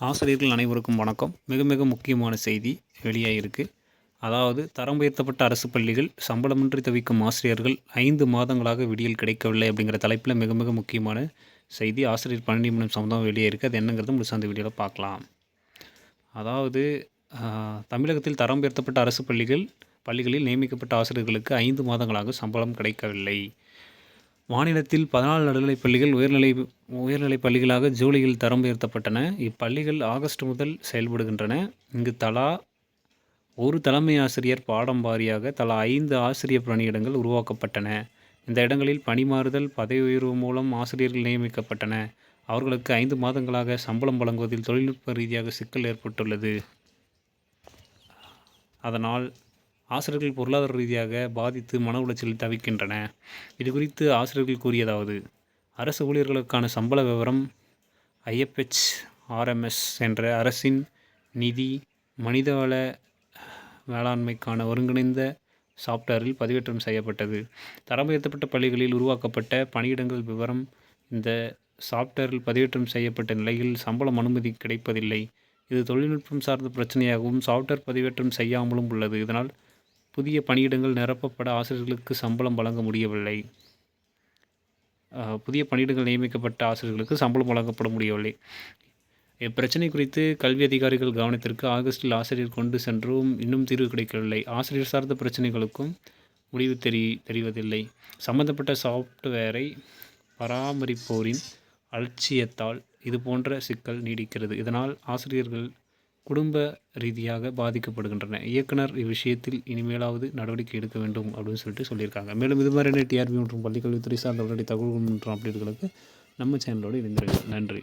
ஆசிரியர்கள் அனைவருக்கும் வணக்கம். மிக மிக முக்கியமான செய்தி வெளியாகிருக்கு அதாவது தரம் உயர்த்தப்பட்ட அரசு பள்ளிகள் சம்பளமின்றி தவிக்கும் ஆசிரியர்கள் ஐந்து மாதங்களாக விடியல் கிடைக்கவில்லை அப்படிங்கிற தலைப்பில் மிக மிக முக்கியமான செய்தி ஆசிரியர் பணி நியமனம் சம்பந்தம் வெளியாகிருக்கு அது என்னங்கிறது முழுசாக அந்த வீடியோவில் பார்க்கலாம். அதாவது தமிழகத்தில் தரம் உயர்த்தப்பட்ட அரசு பள்ளிகள் பள்ளிகளில் நியமிக்கப்பட்ட ஆசிரியர்களுக்கு ஐந்து மாதங்களாக சம்பளம் கிடைக்கவில்லை. மாநிலத்தில் பதினாலு நடுநிலைப் பள்ளிகள் உயர்நிலை உயர்நிலைப் பள்ளிகளாக ஜூலையில் தரம் உயர்த்தப்பட்டன. இப்பள்ளிகள் ஆகஸ்ட் முதல் செயல்படுகின்றன. இங்கு தலா ஒரு தலைமை ஆசிரியர் பாடம் வாரியாக தலா ஐந்து ஆசிரியர் பணியிடங்கள் உருவாக்கப்பட்டன. இந்த இடங்களில் பணிமாறுதல் பதவி உயர்வு மூலம் ஆசிரியர்கள் நியமிக்கப்பட்டன. அவர்களுக்கு ஐந்து மாதங்களாக சம்பளம் வழங்குவதில் தொழில்நுட்ப ரீதியாக சிக்கல் ஏற்பட்டுள்ளது. அதனால் ஆசிரியர்கள் பொருளாதார ரீதியாக பாதித்து மன உளைச்சலில் தவிக்கின்றன. இது குறித்து ஆசிரியர்கள் கூறியதாவது அரசு ஊழியர்களுக்கான சம்பள விவரம் ஐஎஃப்ஹெச் ஆர்எம்எஸ் என்ற அரசின் நிதி மனிதவள மேலாண்மைக்கான ஒருங்கிணைந்த சாப்ட்வேரில் பதிவேற்றம் செய்யப்பட்டது. தரம் உயர்த்தப்பட்ட பள்ளிகளில் உருவாக்கப்பட்ட பணியிடங்கள் விவரம் இந்த சாப்ட்வேரில் பதிவேற்றம் செய்யப்பட்ட நிலையில் சம்பளம் அனுமதி கிடைப்பதில்லை. இது தொழில்நுட்பம் சார்ந்த பிரச்சனையாகவும் சாஃப்ட்வேர் பதிவேற்றம் செய்யாமலும் உள்ளது. இதனால் புதிய பணியிடங்கள் நிரப்பப்பட ஆசிரியர்களுக்கு சம்பளம் வழங்க முடியவில்லை. புதிய பணியிடங்கள் நியமிக்கப்பட்ட ஆசிரியர்களுக்கு சம்பளம் வழங்கப்பட முடியவில்லை. இப்பிரச்சனை குறித்து கல்வி அதிகாரிகள் கவனத்திற்கு ஆகஸ்டில் ஆசிரியர் கொண்டு சென்றும் இன்னும் தீர்வு கிடைக்கவில்லை. ஆசிரியர் சார்ந்த பிரச்சனைகளுக்கும் முடிவு தெரி தெரிவதில்லை. சம்பந்தப்பட்ட சாஃப்ட்வேரை பராமரிப்போரின் அலட்சியத்தால் இது போன்ற சிக்கல் நீடிக்கிறது. இதனால் ஆசிரியர்கள் குடும்ப ரீதியாக பாதிக்கப்படுகின்றன. இயக்குனர் இவ்விஷயத்தில் இனிமேலாவது நடவடிக்கை எடுக்க வேண்டும் அப்படின்னு சொல்லிட்டு சொல்லியிருக்காங்க. மேலும் இது மாதிரியான டிஆர்பி மற்றும் பள்ளிக்கல்வித்துறை சார்ந்த உடனடி தகவல்கள் மற்றும் அப்டேட்டுகளுக்கு நம்ம சேனலோடு இணைந்திருங்கள். நன்றி.